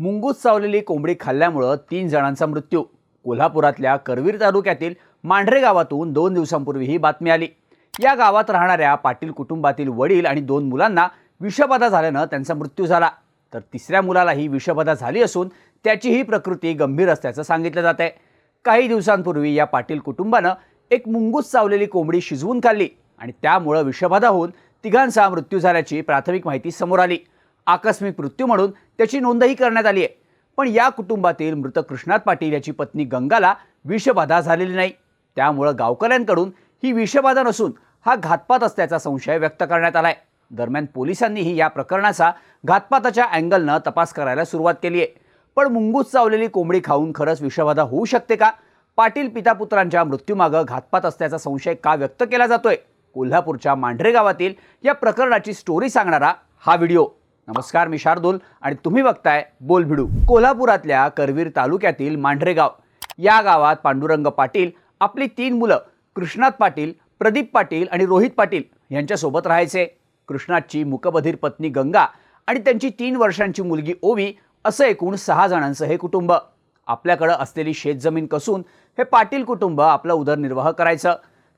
मुंगूस चावलेली कोंबडी खाल्ल्यामुळं तीन जणांचा मृत्यू. कोल्हापुरातल्या करवीर तालुक्यातील मांढरे गावातून दोन दिवसांपूर्वी ही बातमी आली. या गावात राहणाऱ्या पाटील कुटुंबातील वडील आणि दोन मुलांना विषबाधा झाल्यानं त्यांचा मृत्यू झाला. तर तिसऱ्या मुलालाही विषबाधा झाली असून त्याचीही प्रकृती गंभीर असल्याचं सांगितलं जात आहे काही दिवसांपूर्वी या पाटील कुटुंबानं एक मुंगूस चावलेली कोंबडी शिजवून खाल्ली आणि त्यामुळं विषबाधा होऊन तिघांचा मृत्यू झाल्याची प्राथमिक माहिती समोर आली. आकस्मिक मृत्यू म्हणून त्याची नोंदही करण्यात आली आहे. पण या कुटुंबातील मृत कृष्णात पाटील याची पत्नी गंगाला विषबाधा झालेली नाही. त्यामुळं गावकऱ्यांकडून ही विषबाधा नसून हा घातपात असल्याचा संशय व्यक्त करण्यात आलाय. दरम्यान पोलिसांनीही या प्रकरणाचा घातपाताच्या अँगलनं तपास करायला सुरुवात केली आहे. पण मुंगूस चावलेली कोंबडी खाऊन खरंच विषबाधा होऊ शकते का? पाटील पितापुत्रांच्या मृत्यूमागं घातपात असल्याचा संशय का व्यक्त केला जातोय? कोल्हापूरच्या मांढरे गावातील या प्रकरणाची स्टोरी सांगणारा हा व्हिडिओ. नमस्कार मी शार्दूल आणि तुम्ही बघताय बोल भिडू. कोल्हापुरातल्या करवीर तालुक्यातील मांढरेगाव. या गावात पांडुरंग पाटील आपली तीन मुलं कृष्णात पाटील प्रदीप पाटील आणि रोहित पाटील यांच्यासोबत राहायचे. कृष्णातची मुकबधीर पत्नी गंगा आणि त्यांची तीन वर्षांची मुलगी ओवी असं एकूण सहा जणांचं हे कुटुंब. आपल्याकडं असलेली शेतजमीन कसून हे पाटील कुटुंब आपला उदरनिर्वाह करायचं.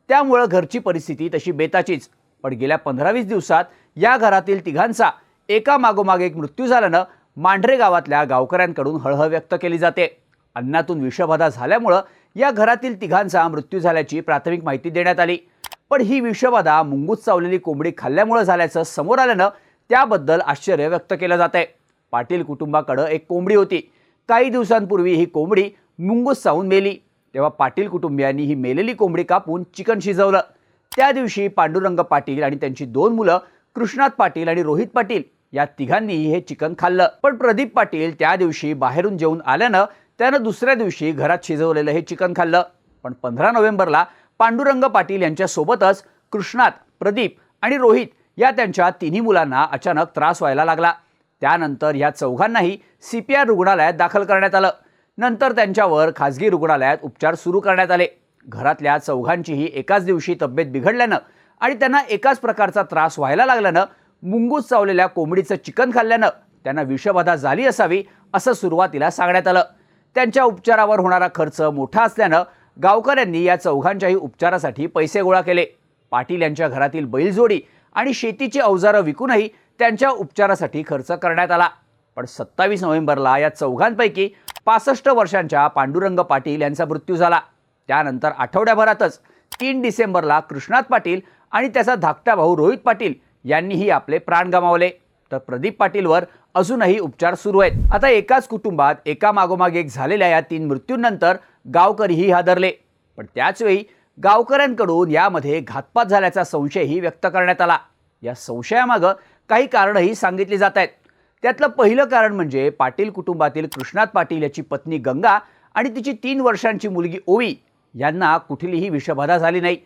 त्यामुळं घरची परिस्थिती तशी बेताचीच. पण गेल्या पंधरा वीस दिवसात या घरातील तिघांचा एका मागोमाग एक मृत्यू झाल्यानं मांढरे गावातल्या गावकऱ्यांकडून हळहळ व्यक्त केली जाते. अन्नातून विषबाधा झाल्यामुळं या घरातील तिघांचा मृत्यू झाल्याची प्राथमिक माहिती देण्यात आली. पण ही विषबाधा मुंगूस चावलेली कोंबडी खाल्ल्यामुळं झाल्याचं समोर आल्यानं त्याबद्दल आश्चर्य व्यक्त केलं जात आहे पाटील कुटुंबाकडं एक कोंबडी होती. काही दिवसांपूर्वी ही कोंबडी मुंगूस चावून मेली. तेव्हा पाटील कुटुंबियांनी ही मेलेली कोंबडी कापून चिकन शिजवलं. त्या दिवशी पांडुरंग पाटील आणि त्यांची दोन मुलं कृष्णात पाटील आणि रोहित पाटील या तिघांनीही हे चिकन खाल्लं. पण प्रदीप पाटील त्या दिवशी बाहेरून जेवून आल्यानं त्यानं दुसऱ्या दिवशी घरात शिजवलेलं हे चिकन खाल्लं. पण पंधरा नोव्हेंबरला पांडुरंग पाटील यांच्यासोबतच कृष्णात प्रदीप आणि रोहित या त्यांच्या तिन्ही मुलांना अचानक त्रास व्हायला लागला. त्यानंतर या चौघांनाही सी पी आर रुग्णालयात दाखल करण्यात आलं. नंतर त्यांच्यावर खाजगी रुग्णालयात उपचार सुरू करण्यात आले. घरातल्या चौघांचीही एकाच दिवशी तब्येत बिघडल्यानं आणि त्यांना एकाच प्रकारचा त्रास व्हायला लागल्यानं मुंगूस चावलेल्या कोंबडीचं चिकन खाल्ल्यानं त्यांना विषबाधा झाली असावी असं सुरुवातीला सांगण्यात आलं. त्यांच्या उपचारावर होणारा खर्च मोठा असल्यानं गावकऱ्यांनी या चौघांच्याही उपचारासाठी पैसे गोळा केले. पाटील यांच्या घरातील बैलजोडी आणि शेतीची अवजारं विकूनही त्यांच्या उपचारासाठी खर्च करण्यात आला. पण सत्तावीस नोव्हेंबरला या चौघांपैकी पासष्ट वर्षांच्या पांडुरंग पाटील यांचा मृत्यू झाला. त्यानंतर आठवड्याभरातच तीन डिसेंबरला कृष्णात पाटील आणि त्याचा धाकटा भाऊ रोहित पाटील यांनीही आपले प्राण गमावले. तर प्रदीप पाटीलवर अजूनही उपचार सुरू आहेत. आता एकाच कुटुंबात एका मागोमाग एक झालेल्या या तीन मृत्यूंनंतर गावकरीही हादरले. पण त्याचवेळी गावकऱ्यांकडून यामध्ये घातपात झाल्याचा संशयही व्यक्त करण्यात आला. या संशयामागं काही कारणंही सांगितली जात आहेत. त्यातलं पहिलं कारण म्हणजे पाटील कुटुंबातील कृष्णात पाटील याची पत्नी गंगा आणि तिची तीन वर्षांची मुलगी ओवी यांना कुठलीही विषबाधा झाली नाही.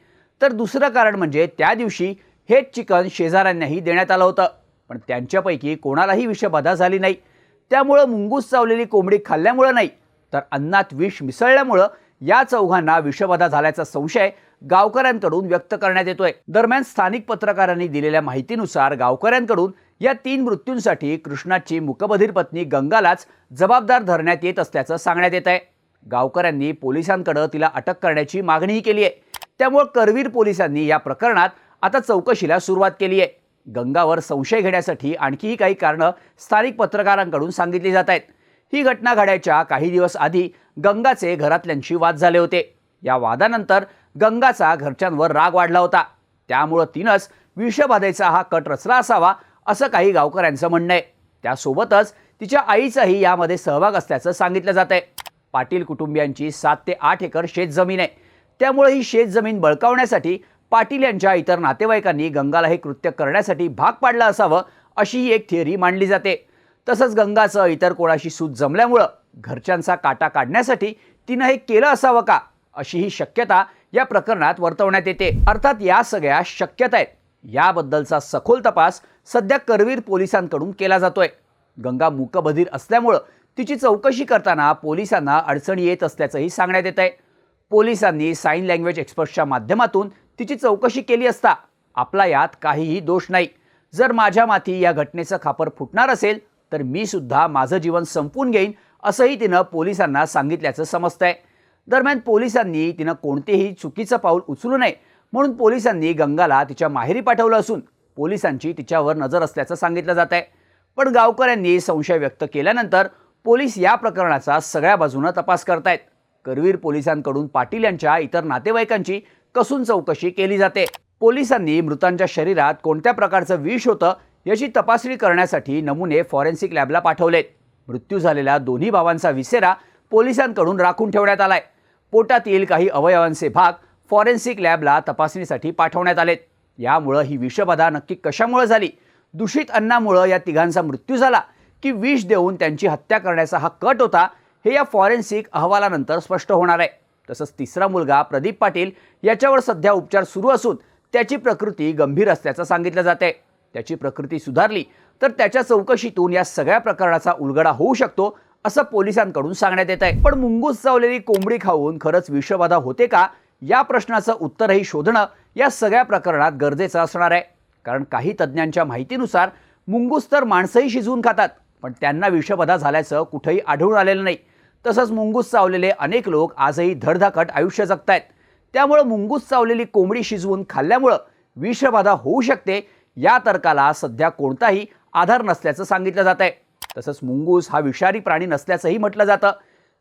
तर दुसरं कारण म्हणजे त्या दिवशी हेच चिकन शेजाऱ्यांनाही देण्यात आलं होतं. पण त्यांच्यापैकी कोणालाही विषबाधा झाली नाही. त्यामुळं मुंगूस चावलेली कोंबडी खाल्ल्यामुळं नाही. तर अन्नात विष मिसळल्यामुळं या चौघांना विषबाधा झाल्याचा संशय गावकऱ्यांकडून व्यक्त करण्यात येतोय. दरम्यान स्थानिक पत्रकारांनी दिलेल्या माहितीनुसार गावकऱ्यांकडून या तीन मृत्यूंसाठी कृष्णाची मुकबधीर पत्नी गंगालाच जबाबदार धरण्यात येत असल्याचं सांगण्यात येत आहे. गावकऱ्यांनी पोलिसांकडे तिला अटक करण्याची मागणीही केली आहे. त्यामुळे करवीर पोलिसांनी या प्रकरणात आता चौकशीला सुरुवात केली आहे गंगावर संशय घेण्यासाठी आणखीही काही कारणं स्थानिक पत्रकारांकडून सांगितली जात आहेत. ही घटना घडायच्या काही दिवस आधी गंगाचे घरातल्यांशी वाद झाले होते. या वादानंतर गंगाचा घरच्यांवर राग वाढला होता. त्यामुळं तिनंच विषबाधेचा हा कट रचला असावा असं काही गावकऱ्यांचं म्हणणं आहे. त्यासोबतच तिच्या आईचाही यामध्ये सहभाग असल्याचं सांगितलं जात आहे. पाटील कुटुंबियांची सात ते आठ एकर शेतजमीन आहे. त्यामुळे ही शेतजमीन बळकावण्यासाठी पाटील यांच्या इतर नातेवाईकांनी गंगाला हे कृत्य करण्यासाठी भाग पाडलं असावं अशी ही एक थिअरी मांडली जाते. तसंच गंगाचं इतर कोणाशी सूत जमल्यामुळं घरच्यांचा काटा काढण्यासाठी तिनं हे केलं असावं का अशी ही शक्यता या प्रकरणात वर्तवण्यात येते. अर्थात या सगळ्या शक्यता आहेत. याबद्दलचा सखोल तपास सध्या करवीर पोलिसांकडून केला जातोय. गंगा मूकबधीर असल्यामुळं तिची चौकशी करताना पोलिसांना अडचणी येत असल्याचंही सांगण्यात येत आहे पोलिसांनी साईन लँग्वेज एक्सपर्टच्या माध्यमातून तिची चौकशी केली असता आपला यात काहीही दोष नाही. जर माझ्या माथी या घटनेचं खापर फुटणार असेल तर मी सुद्धा माझं जीवन संपून घेईन असंही तिनं पोलिसांना सांगितल्याचं समजतंय. दरम्यान पोलिसांनी तिनं कोणतेही चुकीचं पाऊल उचलू नये म्हणून पोलिसांनी गंगाला तिच्या माहेरी पाठवलं असून पोलिसांची तिच्यावर नजर असल्याचं सांगितलं जात आहे पण गावकऱ्यांनी संशय व्यक्त केल्यानंतर पोलीस या प्रकरणाचा सगळ्या बाजूनं तपास करतायत. करवीर पोलिसांकडून पाटील यांच्या इतर नातेवाईकांची कसून चौकशी केली जाते. पोलिसांनी मृतांच्या शरीरात कोणत्या प्रकारचं विष होतं याची तपासणी करण्यासाठी नमुने फॉरेन्सिक लॅबला पाठवलेत. मृत्यू झालेल्या दोन्ही भावांचा विसेरा पोलिसांकडून राखून ठेवण्यात आलाय. पोटातील काही अवयवांचे भाग फॉरेन्सिक लॅबला तपासणीसाठी पाठवण्यात आलेत. यामुळं ही विषबाधा नक्की कशामुळं झाली? दूषित अन्नामुळं या तिघांचा मृत्यू झाला की विष देऊन त्यांची हत्या करण्याचा हा कट होता हे या फॉरेन्सिक अहवालानंतर स्पष्ट होणार आहे. तसंच तिसरा मुलगा प्रदीप पाटील याच्यावर सध्या उपचार सुरू असून त्याची प्रकृती गंभीर असल्याचं सांगितलं जाते त्याची प्रकृती सुधारली तर त्याच्या चौकशीतून या सगळ्या प्रकरणाचा उलगडा होऊ शकतो असं पोलिसांकडून सांगण्यात येत आहे पण मुंगूस चावलेली कोंबडी खाऊन खरंच विषबाधा होते का? या प्रश्नाचं उत्तरही शोधणं या सगळ्या प्रकरणात गरजेचं असणार आहे. कारण काही तज्ज्ञांच्या माहितीनुसार मुंगूस तर माणसंही शिजवून खातात पण त्यांना विषबाधा झाल्याचं कुठेही आढळून आलेलं नाही. तसंच मुंगूस चावलेले अनेक लोक आजही धडधाकट आयुष्य जगतायत. त्यामुळं मुंगूस चावलेली कोंबडी शिजवून खाल्ल्यामुळं विषबाधा होऊ शकते या तर्काला सध्या कोणताही आधार नसल्याचं सांगितलं जात आहे तसंच मुंगूस हा विषारी प्राणी नसल्याचंही म्हटलं जातं.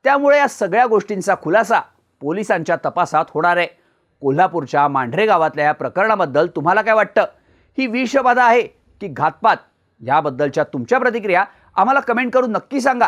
त्यामुळे या सगळ्या गोष्टींचा खुलासा पोलिसांच्या तपासात होणार आहे. कोल्हापूरच्या मांढरे गावातल्या या प्रकरणाबद्दल तुम्हाला काय वाटतं? ही विषबाधा आहे की घातपात? याबद्दलच्या तुमच्या प्रतिक्रिया आम्हाला कमेंट करून नक्की सांगा.